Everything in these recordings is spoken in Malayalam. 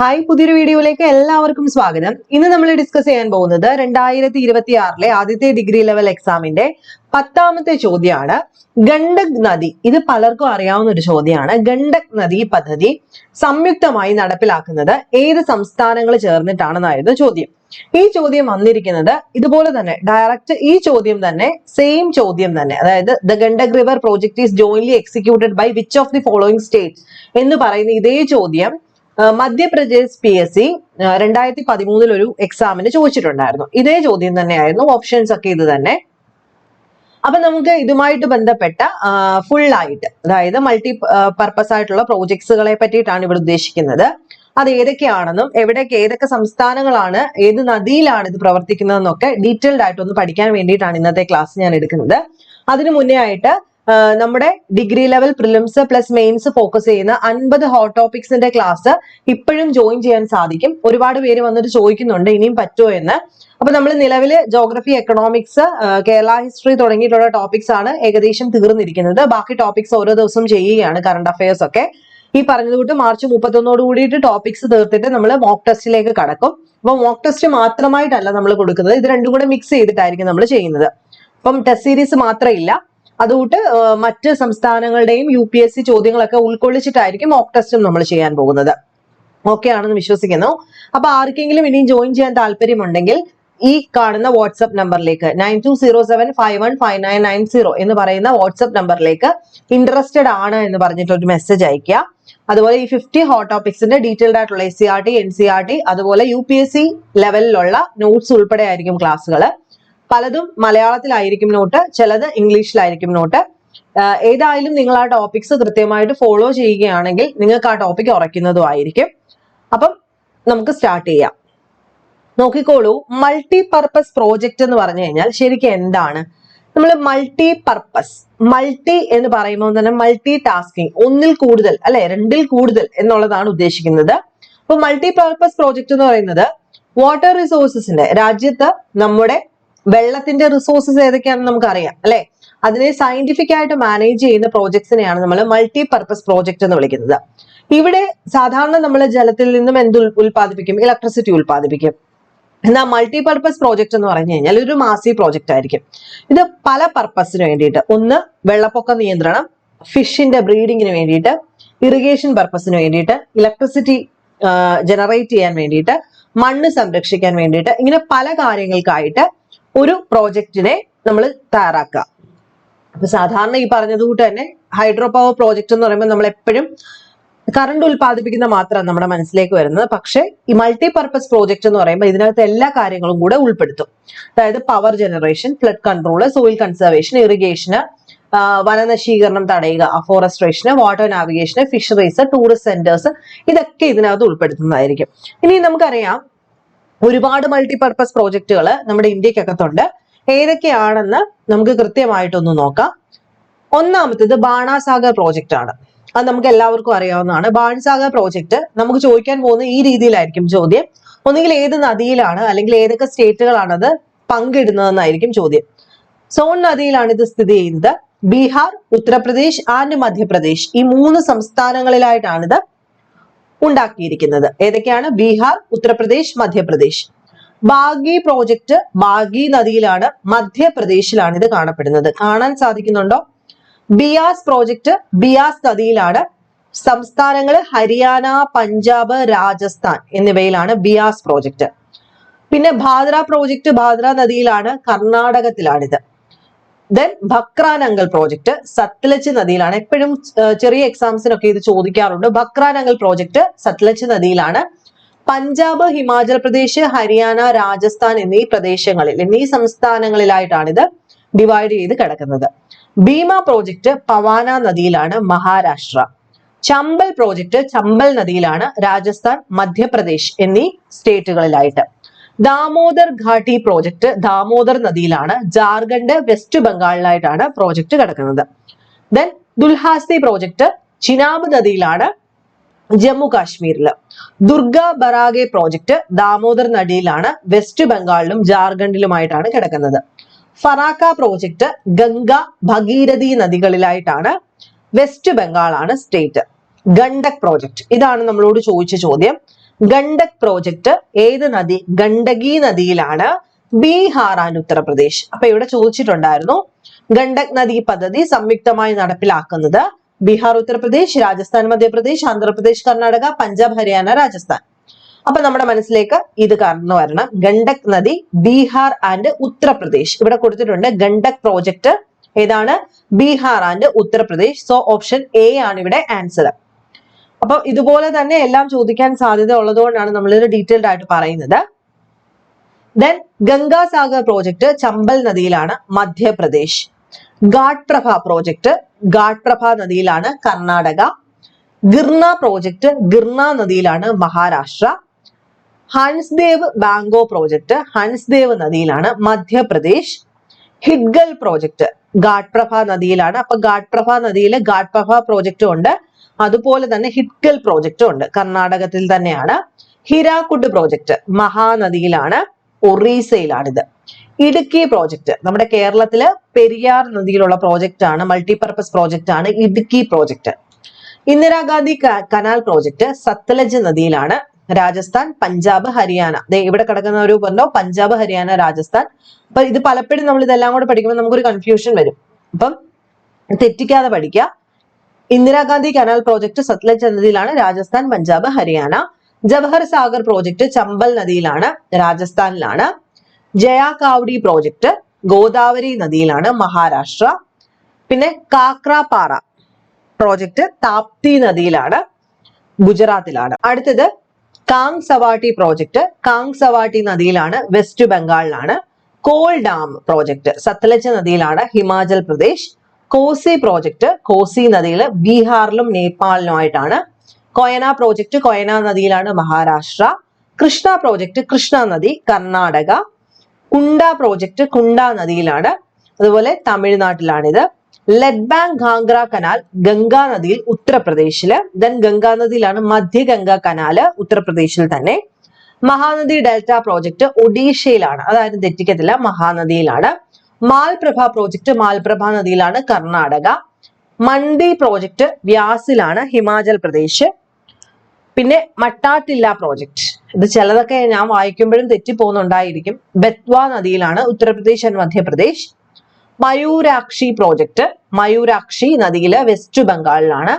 ഹായ് പുതിയൊരു വീഡിയോയിലേക്ക് എല്ലാവർക്കും സ്വാഗതം. ഇന്ന് നമ്മൾ ഡിസ്കസ് ചെയ്യാൻ പോകുന്നത് രണ്ടായിരത്തി ഇരുപത്തി ആറിലെ ആദ്യത്തെ ഡിഗ്രി ലെവൽ എക്സാമിന്റെ പത്താമത്തെ ചോദ്യമാണ്. ഗണ്ഡക് നദി. ഇത് പലർക്കും അറിയാവുന്ന ഒരു ചോദ്യമാണ്. ഗണ്ഡക് നദി പദ്ധതി സംയുക്തമായി നടപ്പിലാക്കുന്നത് ഏത് സംസ്ഥാനങ്ങൾ ചേർന്നിട്ടാണെന്നായിരുന്നു ചോദ്യം. ഈ ചോദ്യം വന്നിരിക്കുന്നത് ഇതുപോലെ തന്നെ ഡയറക്റ്റ് ഈ ചോദ്യം തന്നെ സെയിം ചോദ്യം തന്നെ. അതായത് the Gandak river project is jointly executed by which of the following state എന്ന് പറയുന്ന ഇതേ ചോദ്യം മധ്യപ്രദേശ് പി എസ് സി രണ്ടായിരത്തി പതിമൂന്നിൽ ഒരു എക്സാമിന് ചോദിച്ചിട്ടുണ്ടായിരുന്നു. ഇതേ ചോദ്യം തന്നെയായിരുന്നു ഓപ്ഷൻസ് ഒക്കെ ഇത് തന്നെ. അപ്പൊ നമുക്ക് ഇതുമായിട്ട് ബന്ധപ്പെട്ട ഫുൾ ആയിട്ട് അതായത് മൾട്ടി പർപ്പസ് ആയിട്ടുള്ള പ്രോജക്ട്സുകളെ പറ്റിയിട്ടാണ് ഇവിടെ ഉദ്ദേശിക്കുന്നത്. അത് ഏതൊക്കെയാണെന്നും എവിടെയൊക്കെ ഏതൊക്കെ സംസ്ഥാനങ്ങളാണ് ഏത് നദിയിലാണ് ഇത് പ്രവർത്തിക്കുന്നതെന്നൊക്കെ ഡീറ്റെയിൽഡ് ആയിട്ട് ഒന്ന് പഠിക്കാൻ വേണ്ടിയിട്ടാണ് ഇന്നത്തെ ക്ലാസ് ഞാൻ എടുക്കുന്നത്. അതിനു മുന്നേ ആയിട്ട് നമ്മുടെ degree level prelims plus mains focus ചെയ്യുന്ന അൻപത് ഹോട്ട് ടോപ്പിക്സിന്റെ ക്ലാസ് ഇപ്പോഴും ജോയിൻ ചെയ്യാൻ സാധിക്കും. ഒരുപാട് പേര് വന്നിട്ട് ചോദിക്കുന്നുണ്ട് ഇനിയും പറ്റുമോ എന്ന്. അപ്പൊ നമ്മൾ നിലവിൽ ജോഗ്രഫി എക്കണോമിക്സ് കേരള ഹിസ്റ്ററി തുടങ്ങിയിട്ടുള്ള ടോപ്പിക്സ് ആണ് ഏകദേശം തീർന്നിരിക്കുന്നത്. ബാക്കി ടോപ്പിക്സ് ഓരോ ദിവസവും ചെയ്യുകയാണ് കറണ്ട് അഫയേഴ്സ് ഒക്കെ. ഈ പറഞ്ഞതുകൊണ്ട് മാർച്ച് മുപ്പത്തൊന്നോട് കൂടിയിട്ട് ടോപ്പിക്സ് തീർത്തിട്ട് നമ്മൾ മോക്ക് ടെസ്റ്റിലേക്ക് കടക്കും. അപ്പൊ മോക്ക് ടെസ്റ്റ് മാത്രമായിട്ടല്ല നമ്മൾ കൊടുക്കുന്നത്. ഇത് രണ്ടും കൂടെ മിക്സ് ചെയ്തിട്ടായിരിക്കും നമ്മൾ ചെയ്യുന്നത്. അപ്പം ടെസ്റ്റ് സീരീസ് മാത്രമില്ല അതുകൊണ്ട് മറ്റ് സംസ്ഥാനങ്ങളുടെയും യു പി എസ് സി ചോദ്യങ്ങളൊക്കെ ഉൾക്കൊള്ളിച്ചിട്ടായിരിക്കും മോക്ക് ടെസ്റ്റും നമ്മൾ ചെയ്യാൻ പോകുന്നത്. ഓക്കെ ആണെന്ന് വിശ്വസിക്കുന്നു. അപ്പൊ ആർക്കെങ്കിലും ഇനിയും ജോയിൻ ചെയ്യാൻ താല്പര്യമുണ്ടെങ്കിൽ ഈ കാണുന്ന വാട്സപ്പ് നമ്പറിലേക്ക് nine two zero seven five one five nine nine zero എന്ന് പറയുന്ന വാട്സപ്പ് നമ്പറിലേക്ക് ഇൻട്രസ്റ്റഡ് ആണ് എന്ന് പറഞ്ഞിട്ട് ഒരു മെസ്സേജ് അയക്കുക അതുപോലെ ഈ ഫിഫ്റ്റി ഹോട്ട് ടോപ്പിക്സിന്റെ ഡീറ്റെയിൽഡ് ആയിട്ടുള്ള S C R T N C R T അതുപോലെ യു പി എസ് സി ലെവലിലുള്ള നോട്ട്സ് ഉൾപ്പെടെ ആയിരിക്കും ക്ലാസ്സുകൾ പലതും മലയാളത്തിലായിരിക്കും നോട്ട് ചിലത് ഇംഗ്ലീഷിലായിരിക്കും നോട്ട്. ഏതായാലും നിങ്ങൾ ആ ടോപ്പിക്സ് കൃത്യമായിട്ട് ഫോളോ ചെയ്യുകയാണെങ്കിൽ നിങ്ങൾക്ക് ആ ടോപ്പിക് ഉറയ്ക്കുന്നതും ആയിരിക്കും. അപ്പം നമുക്ക് സ്റ്റാർട്ട് ചെയ്യാം. നോക്കിക്കോളൂ മൾട്ടി പർപ്പസ് പ്രോജക്റ്റ് എന്ന് പറഞ്ഞു കഴിഞ്ഞാൽ ശരിക്കും എന്താണ്? നമ്മൾ മൾട്ടി പർപ്പസ് മൾട്ടി എന്ന് പറയുമ്പോൾ തന്നെ മൾട്ടി ടാസ്കിങ് ഒന്നിൽ കൂടുതൽ അല്ലെ രണ്ടിൽ കൂടുതൽ എന്നുള്ളതാണ് ഉദ്ദേശിക്കുന്നത്. അപ്പൊ മൾട്ടി പർപ്പസ് പ്രോജക്റ്റ് എന്ന് പറയുന്നത് വാട്ടർ റിസോഴ്സസിന്റെ രാജ്യത്ത് നമ്മുടെ വെള്ളത്തിന്റെ റിസോഴ്സസ് ഏതൊക്കെയാണെന്ന് നമുക്കറിയാം അല്ലെ? അതിനെ സയന്റിഫിക് ആയിട്ട് മാനേജ് ചെയ്യുന്ന പ്രോജക്ട്സിനെയാണ് നമ്മൾ മൾട്ടി പർപ്പസ് പ്രോജക്റ്റ് എന്ന് വിളിക്കുന്നത്. ഇവിടെ സാധാരണ നമ്മൾ ജലത്തിൽ നിന്നും എന്ത് ഉൽ- ഉൽപ്പാദിപ്പിക്കും? ഇലക്ട്രിസിറ്റി ഉൽപ്പാദിപ്പിക്കും. എന്നാൽ മൾട്ടി പർപ്പസ് പ്രോജക്റ്റ് എന്ന് പറഞ്ഞു കഴിഞ്ഞാൽ ഒരു മാസി പ്രോജക്റ്റ് ആയിരിക്കും. ഇത് പല പർപ്പസിന് വേണ്ടിയിട്ട്. ഒന്ന് വെള്ളപ്പൊക്ക നിയന്ത്രണം ഫിഷിന്റെ ബ്രീഡിങ്ങിന് വേണ്ടിയിട്ട് ഇറിഗേഷൻ പർപ്പസിന് വേണ്ടിയിട്ട് ഇലക്ട്രിസിറ്റി ജനറേറ്റ് ചെയ്യാൻ വേണ്ടിയിട്ട് മണ്ണ് സംരക്ഷിക്കാൻ വേണ്ടിയിട്ട് ഇങ്ങനെ പല കാര്യങ്ങൾക്കായിട്ട് ഒരു പ്രോജക്റ്റിനെ നമ്മൾ തയ്യാറാക്കുക. അപ്പൊ സാധാരണ ഈ പറഞ്ഞത് കൂട്ട് തന്നെ ഹൈഡ്രോ പവർ പ്രോജക്റ്റ് എന്ന് പറയുമ്പോൾ നമ്മൾ എപ്പോഴും കറണ്ട് ഉൽപ്പാദിപ്പിക്കുന്ന മാത്രമാണ് നമ്മുടെ മനസ്സിലേക്ക് വരുന്നത്. പക്ഷേ ഈ മൾട്ടി പർപ്പസ് പ്രോജക്റ്റ് എന്ന് പറയുമ്പോൾ ഇതിനകത്ത് എല്ലാ കാര്യങ്ങളും കൂടെ ഉൾപ്പെടുത്തും. അതായത് power generation flood control soil conservation irrigation വനനശീകരണം തടയുക അഫോറസ്ട്രേഷന് വാട്ടർ നാവിഗേഷന് ഫിഷറീസ് ടൂറിസ്റ്റ് സെന്റേഴ്സ് ഇതൊക്കെ ഇതിനകത്ത് ഉൾപ്പെടുത്തുന്നതായിരിക്കും. ഇനി നമുക്കറിയാം ഒരുപാട് മൾട്ടിപർപ്പസ് പ്രോജക്റ്റുകൾ നമ്മുടെ ഇന്ത്യക്കകത്തുണ്ട്. ഏതൊക്കെയാണെന്ന് നമുക്ക് കൃത്യമായിട്ടൊന്ന് നോക്കാം. ഒന്നാമത്തേത് ബാണാസാഗർ പ്രോജക്റ്റ് ആണ്. അത് നമുക്ക് എല്ലാവർക്കും അറിയാവുന്നതാണ്. ബാണസാഗർ പ്രോജക്റ്റ് നമുക്ക് ചോദിക്കാൻ പോകുന്ന ഈ രീതിയിലായിരിക്കും ചോദ്യം. ഒന്നുകിൽ ഏത് നദിയിലാണ് അല്ലെങ്കിൽ ഏതൊക്കെ സ്റ്റേറ്റുകളാണ് അത് പങ്കിടുന്നതെന്നായിരിക്കും ചോദ്യം. സോൺ നദിയിലാണ് ഇത് സ്ഥിതി ചെയ്യുന്നത്. ബീഹാർ ഉത്തർപ്രദേശ് ആൻഡ് മധ്യപ്രദേശ് ഈ മൂന്ന് സംസ്ഥാനങ്ങളിലായിട്ടാണിത് ഉണ്ടാക്കിയിരിക്കുന്നത്. ഏതൊക്കെയാണ്? ബീഹാർ ഉത്തർപ്രദേശ് മധ്യപ്രദേശ്. ബാഗി പ്രോജക്റ്റ് ബാഗി നദിയിലാണ് മധ്യപ്രദേശിലാണ് ഇത് കാണപ്പെടുന്നത്. കാണാൻ സാധിക്കുന്നുണ്ടോ? ബിയാസ് പ്രോജക്റ്റ് ബിയാസ് നദിയിലാണ്. സംസ്ഥാനങ്ങൾ ഹരിയാന പഞ്ചാബ് രാജസ്ഥാൻ എന്നിവയിലാണ് ബിയാസ് പ്രോജക്റ്റ് പിന്നെ ഭാദ്ര പ്രോജക്റ്റ് ഭാദ്ര നദിയിലാണ് കർണാടകത്തിലാണിത്. ദെൻ ഭക്രാനങ്കൽ പ്രോജക്റ്റ് സത്ലജ് നദിയിലാണ് എപ്പോഴും ചെറിയ എക്സാംസിനൊക്കെ ഇത് ചോദിക്കാറുണ്ട്. ഭക്രാനങ്കൽ പ്രോജക്റ്റ് സത്ലജ് നദിയിലാണ് പഞ്ചാബ് ഹിമാചൽ പ്രദേശ് ഹരിയാന രാജസ്ഥാൻ എന്നീ പ്രദേശങ്ങളിൽ എന്നീ സംസ്ഥാനങ്ങളിലായിട്ടാണ് ഇത് ഡിവൈഡ് ചെയ്ത് കിടക്കുന്നത്. ഭീമ പ്രോജക്റ്റ് പവാന നദിയിലാണ് മഹാരാഷ്ട്ര ചമ്പൽ പ്രോജക്റ്റ് ചമ്പൽ നദിയിലാണ് രാജസ്ഥാൻ മധ്യപ്രദേശ് എന്നീ സ്റ്റേറ്റുകളിലായിട്ട് ദാമോദർ ഘാട്ടി പ്രോജക്റ്റ് ദാമോദർ നദിയിലാണ്. ജാർഖണ്ഡ് വെസ്റ്റ് ബംഗാളിലായിട്ടാണ് പ്രോജക്റ്റ് കിടക്കുന്നത്. ദെൻ ദുൽഹാസ്തി പ്രോജക്റ്റ് ചിനാബ് നദിയിലാണ് ജമ്മു കാശ്മീരിൽ. ദുർഗ ബറാഗെ പ്രോജക്റ്റ് ദാമോദർ നദിയിലാണ് വെസ്റ്റ് ബംഗാളിലും ജാർഖണ്ഡിലുമായിട്ടാണ് കിടക്കുന്നത്. ഫറാക്ക പ്രോജക്റ്റ് ഗംഗ ഭഗീരഥി നദികളിലായിട്ടാണ് വെസ്റ്റ് ബംഗാളാണ് സ്റ്റേറ്റ്. ഗണ്ടക് പ്രോജക്റ്റ് ഇതാണ് നമ്മളോട് ചോദിച്ച ചോദ്യം. ഗണ്ഡക് പ്രോജക്റ്റ് ഏത് നദി ഗണ്ഡകി നദിയിലാണ് ബീഹാർ ആൻഡ് ഉത്തർപ്രദേശ്. അപ്പൊ ഇവിടെ ചോദിച്ചിട്ടുണ്ടായിരുന്നു ഗണ്ഡക് നദി പദ്ധതി സംയുക്തമായി നടപ്പിലാക്കുന്നത് ബീഹാർ ഉത്തർപ്രദേശ് രാജസ്ഥാൻ മധ്യപ്രദേശ് ആന്ധ്രാപ്രദേശ് കർണാടക പഞ്ചാബ് ഹരിയാന രാജസ്ഥാൻ. അപ്പൊ നമ്മുടെ മനസ്സിലേക്ക് ഇത് കാരണം വരണം. ഗണ്ഡക് നദി ബീഹാർ ആൻഡ് ഉത്തർപ്രദേശ്. ഇവിടെ കൊടുത്തിട്ടുണ്ട് ഗണ്ഡക് പ്രോജക്റ്റ് ഏതാണ്? Bihar and Uttar Pradesh. So option A ആണ് ഇവിടെ ആൻസർ അപ്പൊ ഇതുപോലെ തന്നെ എല്ലാം ചോദിക്കാൻ സാധ്യത ഉള്ളതുകൊണ്ടാണ് നമ്മൾ ഇത് ഡീറ്റെയിൽഡ് ആയിട്ട് പറയുന്നത്. ദെൻ ഗംഗാസാഗർ പ്രോജക്റ്റ് ചമ്പൽ നദിയിലാണ് മധ്യപ്രദേശ്. ഘാട്ട്പ്രഭ പ്രഭ പ്രോജക്റ്റ് നദിയിലാണ് കർണാടക. ഗിർണ പ്രോജക്റ്റ് ഗിർണ നദിയിലാണ് മഹാരാഷ്ട്ര. ഹൻസ്ദേവ് ബാങ്കോ പ്രോജക്റ്റ് ഹൻസ്ദേവ് നദിയിലാണ് മധ്യപ്രദേശ്. ഹിഡ്ഗൽ പ്രോജക്റ്റ് ഘാട്ട്പ്രഭ നദിയിലാണ്. അപ്പൊ ഘാട്ട്പ്രഭ നദിയിലെ നദിയിൽ ഘാട്ട് പ്രഭ പ്രോജക്റ്റും ഉണ്ട്. അതുപോലെ തന്നെ ഹിറ്റ്കൽ പ്രോജക്റ്റും ഉണ്ട്. കർണാടകത്തിൽ തന്നെയാണ്. ഹിരാക്കുഡ് പ്രോജക്റ്റ് മഹാനദിയിലാണ്. ഒറീസയിലാണിത്. ഇടുക്കി പ്രോജക്റ്റ് നമ്മുടെ കേരളത്തിൽ പെരിയാർ നദിയിലുള്ള പ്രോജക്റ്റ് ആണ്. മൾട്ടിപർപ്പസ് പ്രോജക്റ്റ് ആണ് Idukki project Indira Gandhi canal project Sutlej നദിയിലാണ്. Rajasthan Punjab Haryana. ഇവിടെ കിടക്കുന്ന ഒരു പറഞ്ഞോ പഞ്ചാബ് ഹരിയാന രാജസ്ഥാൻ. അപ്പൊ ഇത് പലപ്പോഴും നമ്മൾ ഇതെല്ലാം കൂടെ പഠിക്കുമ്പോൾ നമുക്കൊരു കൺഫ്യൂഷൻ വരും. അപ്പം തെറ്റിക്കാതെ പഠിക്കുക. ഇന്ദിരാഗാന്ധി കനാൽ പ്രോജക്ട് സത്ലജ് നദിയിലാണ് രാജസ്ഥാൻ പഞ്ചാബ് ഹരിയാന. ജവഹർ സാഗർ പ്രോജക്ട് ചമ്പൽ നദിയിലാണ് രാജസ്ഥാനിലാണ്. ജയ കാവ്ഡി പ്രോജക്ട് ഗോദാവരി നദിയിലാണ് മഹാരാഷ്ട്ര. പിന്നെ കാക്രാപാറ പ്രോജക്ട് താപ്തി നദിയിലാണ് ഗുജറാത്തിലാണ്. അടുത്തത് കാങ് സവാട്ടി പ്രോജക്ട് കാങ് സവാട്ടി നദിയിലാണ് വെസ്റ്റ് ബംഗാളിലാണ്. കോൾ ഡാം പ്രോജക്ട് സത്ലജ് നദിയിലാണ് ഹിമാചൽ പ്രദേശ് കോസി പ്രോജക്റ്റ് കോസി നദിയിൽ ബീഹാറിലും നേപ്പാളിലും നേപ്പാളിലുമായിട്ടാണ്. കൊയന പ്രോജക്റ്റ് കൊയന നദിയിലാണ് മഹാരാഷ്ട്ര. കൃഷ്ണ പ്രോജക്റ്റ് കൃഷ്ണ നദി കർണാടക. കുണ്ട പ്രോജക്റ്റ് കുണ്ട നദിയിലാണ്. അതുപോലെ തമിഴ്നാട്ടിലാണിത്. Left bank Ganga canal Ganga നദിയിൽ ഉത്തർപ്രദേശിൽ. ദെൻ ഗംഗാ നദിയിലാണ് മധ്യ ഗംഗ കനാല് ഉത്തർപ്രദേശിൽ തന്നെ. മഹാനദി ഡെൽറ്റ പ്രോജക്റ്റ് ഒഡീഷയിലാണ്. അതായത് തെറ്റിക്കത്തില്ല മഹാനദിയിലാണ്. മാൽപ്രഭ പ്രോജക്റ്റ് മാൽപ്രഭ നദിയിലാണ് കർണാടക. മണ്ഡി പ്രോജക്റ്റ് വ്യാസിലാണ് ഹിമാചൽ പ്രദേശ്. പിന്നെ മട്ടാട്ടില്ല പ്രോജക്റ്റ് ഇത് ചിലതൊക്കെ ഞാൻ വായിക്കുമ്പോഴും തെറ്റിപ്പോകുന്നുണ്ടായിരിക്കും. ബത്വ നദിയിലാണ് ഉത്തർപ്രദേശ് ആൻഡ് മധ്യപ്രദേശ്. മയൂരാക്ഷി പ്രോജക്റ്റ് മയൂരാക്ഷി നദിയിലെ വെസ്റ്റ് ബംഗാളിലാണ്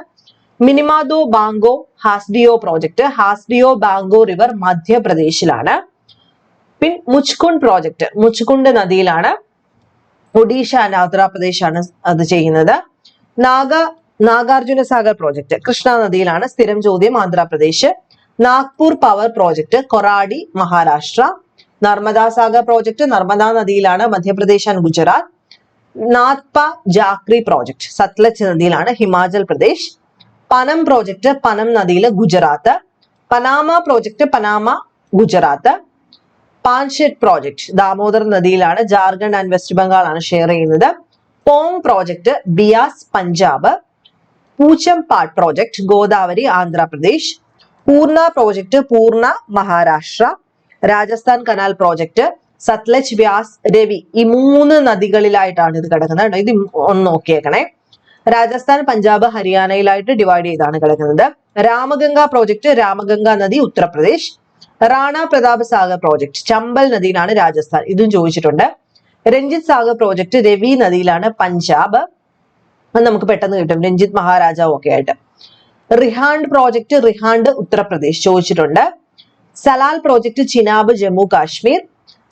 മിനിമാദോ ബാങ്കോ ഹാസ്ഡിയോ പ്രോജക്റ്റ് ഹാസ്ഡിയോ ബാങ്കോ റിവർ മധ്യപ്രദേശിലാണ്. പിൻ മുച്ച്കുണ്ട് പ്രോജക്റ്റ് മുച്ച്കുണ്ട് നദിയിലാണ് ഒഡീഷ ആൻഡ് ആന്ധ്രാപ്രദേശ് ആണ് അത് ചെയ്യുന്നത്. നാഗ നാഗാർജുന സാഗർ പ്രോജക്ട് കൃഷ്ണ നദിയിലാണ് സ്ഥിരം ചോദ്യം Andhra Pradesh. Nagpur power project Koradi Maharashtra. Narmada Sagar project Narmada നദിയിലാണ് Madhya Pradesh and Gujarat. Nathpa Jhakri project Sutlej നദിയിലാണ് ഹിമാചൽ പ്രദേശ്. പനം പ്രോജക്ട് പനം നദിയിലെ Gujarat. Panama project Panama Gujarat. Panchet project Damodar നദിയിലാണ് Jharkhand and west Bengal ആണ് ഷെയർ ചെയ്യുന്നത് Pong project Beas Punjab Pochampad project Godavari Andhra Pradesh Purna project Purna Maharashtra Rajasthan canal project Sutlej Vyas Ravi ഈ മൂന്ന് നദികളിലായിട്ടാണ് ഇത് കിടക്കുന്നത് ഇത് ഒന്ന് നോക്കിയേക്കണേ. രാജസ്ഥാൻ പഞ്ചാബ് ഹരിയാനയിലായിട്ട് ഡിവൈഡ് ചെയ്താണ് കിടക്കുന്നത്. രാമഗംഗ പ്രോജക്ട് രാമഗംഗ നദി ഉത്തർപ്രദേശ് റാണ പ്രതാപ് സാഗർ പ്രോജക്ട് ചമ്പൽ നദിയിലാണ് രാജസ്ഥാൻ. ഇതും ചോദിച്ചിട്ടുണ്ട്. രഞ്ജിത് സാഗർ പ്രോജക്ട് രവി നദിയിലാണ് പഞ്ചാബ്. അത് നമുക്ക് പെട്ടെന്ന് കിട്ടും. രഞ്ജിത് മഹാരാജാവും ഒക്കെ ആയിട്ട്. റിഹാൻഡ് പ്രോജക്ട് റിഹാൻഡ് ഉത്തർപ്രദേശ് ചോദിച്ചിട്ടുണ്ട്. സലാൽ പ്രോജക്ട് ചിനാബ് ജമ്മു കാശ്മീർ.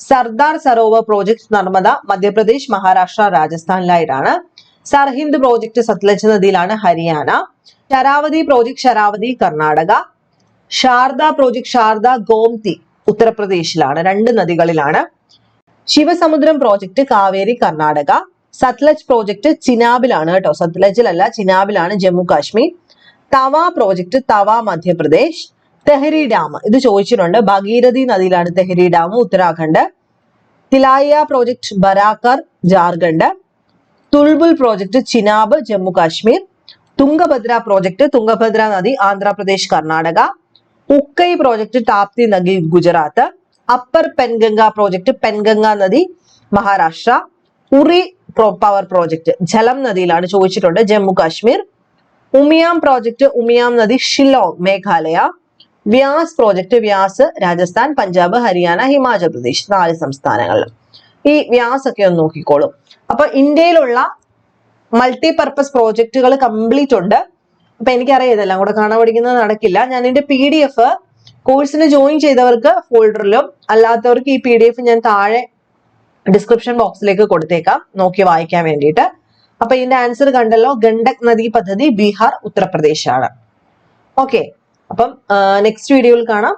സർദാർ സരോവർ പ്രോജക്ട് നർമ്മദ മധ്യപ്രദേശ് മഹാരാഷ്ട്ര രാജസ്ഥാനിലായിട്ടാണ്. സർഹിന്ദ് പ്രോജക്ട് സത്ലജ് നദിയിലാണ് ഹരിയാന. ശരാവതി പ്രോജക്ട് ശരാവതി കർണാടക. ശാരദ പ്രോജക്ട് ശാരദ ഗോംതി ഉത്തർപ്രദേശിലാണ്. രണ്ട് നദികളിലാണ്. ശിവസമുദ്രം പ്രോജക്ട് കാവേരി കർണാടക. സത്ലജ് പ്രോജക്ട് ചിനാബിലാണ് കേട്ടോ. സത്ലജിലല്ല ചിനാബിലാണ് ജമ്മു കാശ്മീർ. തവ പ്രോജക്ട് തവ മധ്യപ്രദേശ്. തെഹരി ഡാം ഇത് ചോദിച്ചിട്ടുണ്ട്. Bhagirathi നദിയിലാണ് Tehri dam Uttarakhand. Tilaiya project Barakar Jharkhand. Tulbul project Chenab Jammu Kashmir. Tungabhadra project Tungabhadra നദി ആന്ധ്രാപ്രദേശ് കർണാടക. ഉക്കൈ പ്രോജക്റ്റ് താപ്തി നദി ഗുജറാത്ത്. അപ്പർ പെൻഗംഗ പ്രോജക്റ്റ് പെൻഗംഗ നദി മഹാരാഷ്ട്ര. ഉറി പവർ പ്രോജക്റ്റ് ജലം നദിയിലാണ് ചോദിച്ചിട്ടുണ്ട് ജമ്മു കാശ്മീർ. ഉമിയാം പ്രോജക്റ്റ് ഉമിയാം നദി ഷില്ലോങ് മേഘാലയ. വ്യാസ് പ്രോജക്റ്റ് വ്യാസ് രാജസ്ഥാൻ പഞ്ചാബ് ഹരിയാന ഹിമാചൽ പ്രദേശ് നാല് സംസ്ഥാനങ്ങളിൽ ഈ വ്യാസ് ഒക്കെ ഒന്ന് നോക്കിക്കോളും. അപ്പൊ ഇന്ത്യയിലുള്ള മൾട്ടി പർപ്പസ് പ്രോജക്റ്റുകൾ കംപ്ലീറ്റ് ഉണ്ട്. അപ്പൊ എനിക്കറിയാം ഇതെല്ലാം കൂടെ കാണാൻ പഠിക്കുന്നത് നടക്കില്ല. ഞാൻ ഇതിന്റെ പി ഡി എഫ് കോഴ്സിന് ജോയിൻ ചെയ്തവർക്ക് ഫോൾഡറിലും അല്ലാത്തവർക്ക് ഈ പി ഡി എഫ് ഞാൻ താഴെ ഡിസ്ക്രിപ്ഷൻ ബോക്സിലേക്ക് കൊടുത്തേക്കാം. നോക്കി വായിക്കാൻ വേണ്ടിയിട്ട്. അപ്പൊ ഇതിന്റെ ആൻസർ കണ്ടല്ലോ. ഗണ്ഡക് നദി പദ്ധതി ബീഹാർ ഉത്തർപ്രദേശ് ആണ് ഓക്കെ അപ്പം നെക്സ്റ്റ് വീഡിയോയിൽ കാണാം.